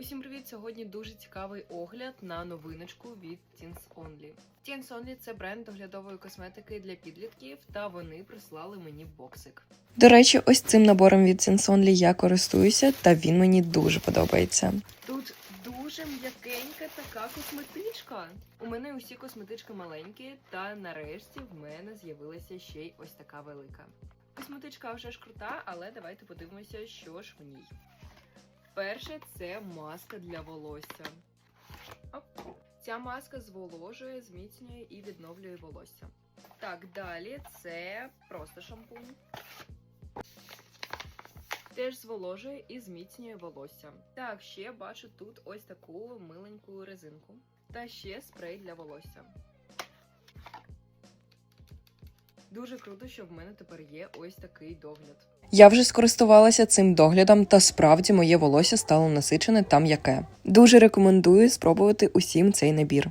Усім привіт! Сьогодні дуже цікавий огляд на новиночку від Teens Only. Teens Only – це бренд доглядової косметики для підлітків, та вони прислали мені боксик. До речі, ось цим набором від Sensonly я користуюся, та він мені дуже подобається. Тут дуже м'якенька така косметичка. У мене усі косметички маленькі, та нарешті в мене з'явилася ще й ось така велика. Косметичка вже ж крута, але давайте подивимося, що ж в ній. Перше це маска для волосся. Оп. Ця маска зволожує, зміцнює і відновлює волосся. Так, далі це просто шампунь. Теж зволожує і зміцнює волосся. Так, ще бачу тут ось таку миленьку резинку. Та ще спрей для волосся. Дуже круто, що в мене тепер є ось такий догляд. Я вже скористувалася цим доглядом, та справді моє волосся стало насичене та м'яке. Дуже рекомендую спробувати усім цей набір.